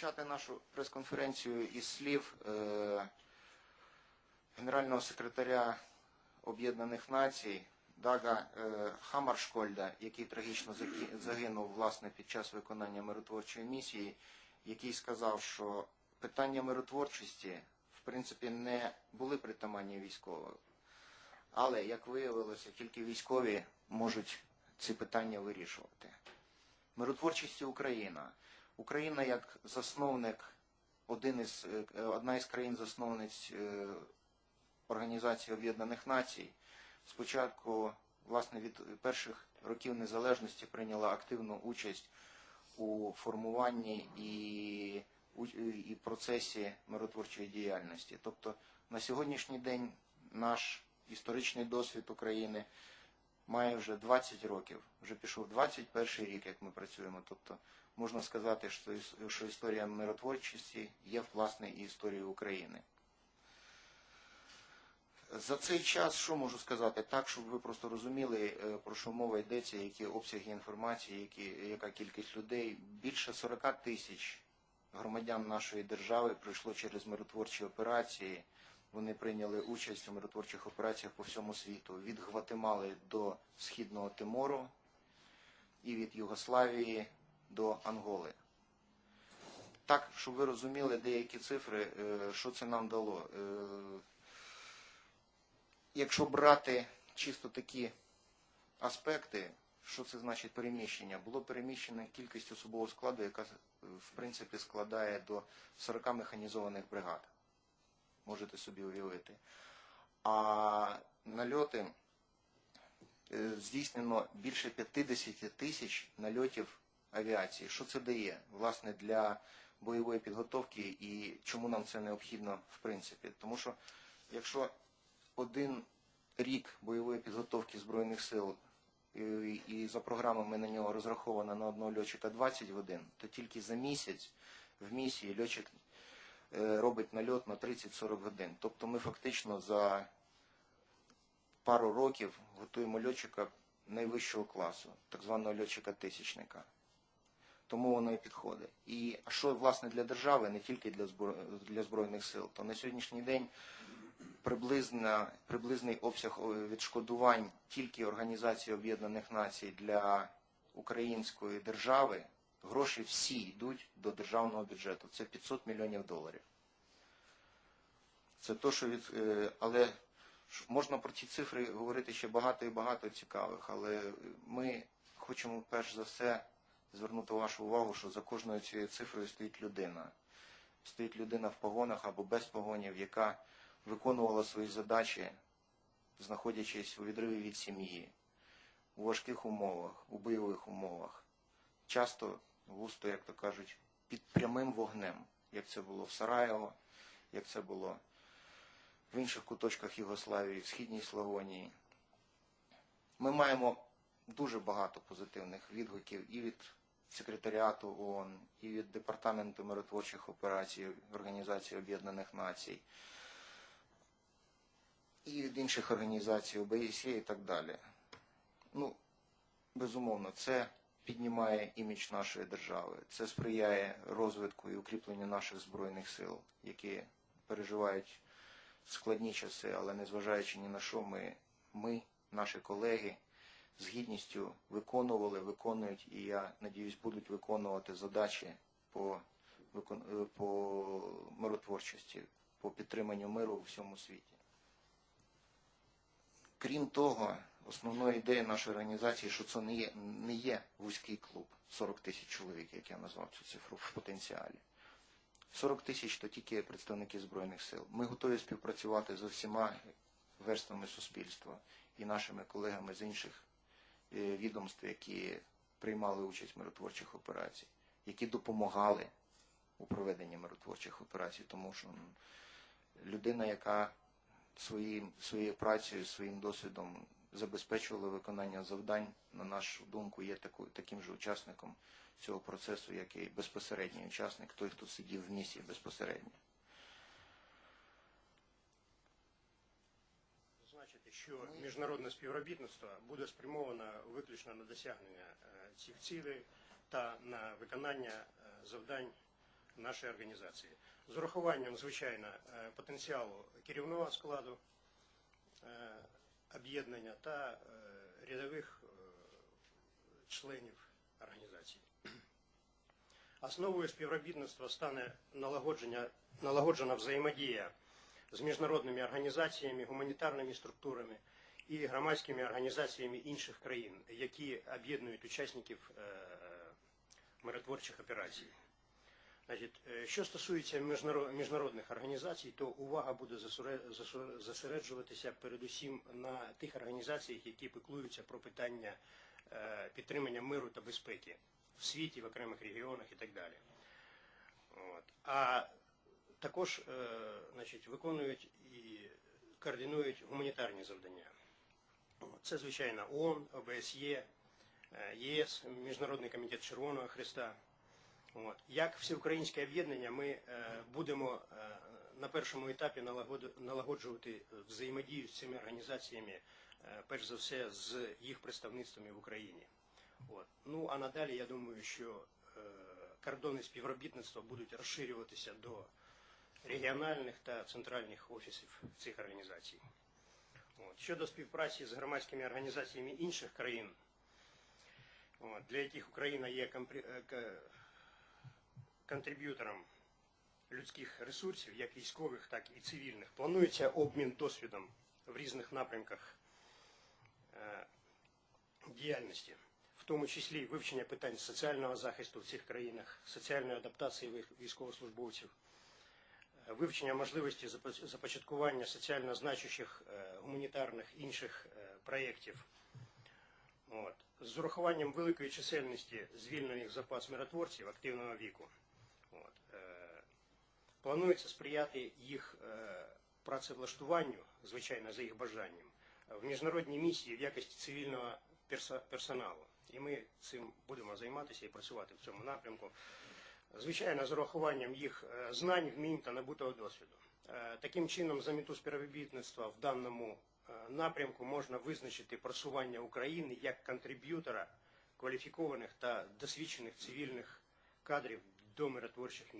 почати нашу прес-конференцію із слів е, генерального секретаря Об'єднаних Націй Дага е, Хамаршкольда, який трагічно загинув власне під час виконання миротворчої місії, який сказав, що питання миротворчості в принципі не були притаманні військовим. Але, як виявилося, тільки військові можуть ці питання вирішувати. Миротворчості Україна. Україна як засновник, один із, е, одна із країн-засновниць е, Організації Об'єднаних Націй, спочатку, власне, від перших років незалежності прийняла активну участь у формуванні і, і процесі миротворчої діяльності. Тобто на сьогоднішній день наш історичний досвід України має вже 20 років, вже пішов 21 рік, як ми працюємо. Тобто можна сказати, що, історія миротворчості є власне і історією України. За цей час, що можу сказати, так, щоб ви просто розуміли, е, про що мова йдеться, які обсяги інформації, які, яка кількість людей. Більше 40 тисяч громадян нашої держави пройшло через миротворчі операції. Вони прийняли участь у миротворчих операціях по всьому світу, від Гватемали до Східного Тимору і від Югославії до Анголи. Так, щоб ви розуміли деякі цифри, е, що це нам дало. Е, Якщо брати чисто такі аспекти, що це значить переміщення? Було переміщено кількість особового складу, яка в принципі складає до 40 механізованих бригад. Можете собі уявити. А нальоти е, здійснено більше 50 тисяч нальотів авіації. Що це дає, власне, для бойової підготовки і чому нам це необхідно в принципі? Тому що якщо один рік бойової підготовки Збройних сил і, і за програмами на нього розраховано на одного льотчика 20 годин, то тільки за місяць в місії льотчик е, робить нальот на 30-40 годин. Тобто ми фактично за пару років готуємо льотчика найвищого класу, так званого льотчика-тисячника. Тому воно і підходить. І що власне для держави, не тільки для, збро... для Збройних сил, то на сьогоднішній день приблизна, приблизний обсяг відшкодувань тільки Організації Об'єднаних Націй для української держави, гроші всі йдуть до державного бюджету. Це 500 мільйонів доларів. Це то, що від, е, але можна про ці цифри говорити ще багато і багато цікавих, але ми хочемо перш за все звернути вашу увагу, що за кожною цією цифрою стоїть людина. Стоїть людина в погонах або без погонів, яка виконувала свої задачі, знаходячись у відриві від сім'ї, у важких умовах, у бойових умовах, часто густо, як то кажуть, під прямим вогнем, як це було в Сараєво, як це було в інших куточках Югославії, в Східній Славонії. Ми маємо дуже багато позитивних відгуків і від секретаріату ООН, і від Департаменту миротворчих операцій Організації Об'єднаних Націй, і від інших організацій, ОБСЄ і так далі. Ну, безумовно, це піднімає імідж нашої держави, це сприяє розвитку і укріпленню наших збройних сил, які переживають складні часи, але незважаючи ні на що, ми, ми наші колеги, з гідністю виконували, виконують і я надіюсь, будуть виконувати задачі по, по миротворчості, по підтриманню миру у всьому світі. Крім того, основною ідеєю нашої організації, що це не є, не є вузький клуб 40 тисяч чоловік, як я назвав цю цифру в потенціалі. 40 тисяч то тільки представники Збройних сил. Ми готові співпрацювати з усіма верствами суспільства і нашими колегами з інших е, відомств, які приймали участь в миротворчих операцій, які допомагали у проведенні миротворчих операцій, тому що людина, яка своїм, своєю працею, своїм досвідом забезпечувала виконання завдань, на нашу думку, є таким же учасником цього процесу, як і безпосередній учасник, той, хто сидів в місії безпосередньо. Зазначити, що міжнародне співробітництво буде спрямовано виключно на досягнення е, цих цілей та на виконання е, завдань нашої організації. З урахуванням, звичайно, е, потенціалу керівного складу об'єднання та е, рядових е, членів організації. Основою співробітництва стане налагоджена взаємодія з міжнародними організаціями, гуманітарними структурами і громадськими організаціями інших країн, які об'єднують учасників е, миротворчих операцій. Е, що стосується міжнародних організацій, то увага буде зосереджуватися передусім на тих організаціях, які піклуються про питання е, підтримання миру та безпеки в світі, в окремих регіонах і так далі. От. А також е, значить, виконують і координують гуманітарні завдання. Це, звичайно, ООН, ОБСЄ, ЄС, Міжнародний комітет Червоного Христа. От. Як всеукраїнське об'єднання ми е, будемо е, на першому етапі налагоджувати взаємодію з цими організаціями, е, перш за все, з їх представництвами в Україні. От. Ну а надалі я думаю, що е, кордони співробітництва будуть розширюватися до регіональних та центральних офісів цих організацій. От. Щодо співпраці з громадськими організаціями інших країн, от, для яких Україна є компрі- е, контриб'ютором людських ресурсів, як військових, так і цивільних, планується обмін досвідом в різних напрямках е, діяльності, в тому числі вивчення питань соціального захисту в цих країнах, соціальної адаптації військовослужбовців, е, вивчення можливості започаткування соціально значущих е, гуманітарних інших проєктів. От. З урахуванням великої чисельності звільнених запас миротворців активного віку. Планується сприяти їх е, працевлаштуванню, звичайно, за їх бажанням, в міжнародній місії в якості цивільного персоналу. І ми цим будемо займатися і працювати в цьому напрямку. Звичайно, з урахуванням їх е, знань, вмінь та набутого досвіду. Е, Таким чином, за мету співробітництва в даному напрямку можна визначити просування України як контриб'ютора кваліфікованих та досвідчених цивільних кадрів до миротворчих місій.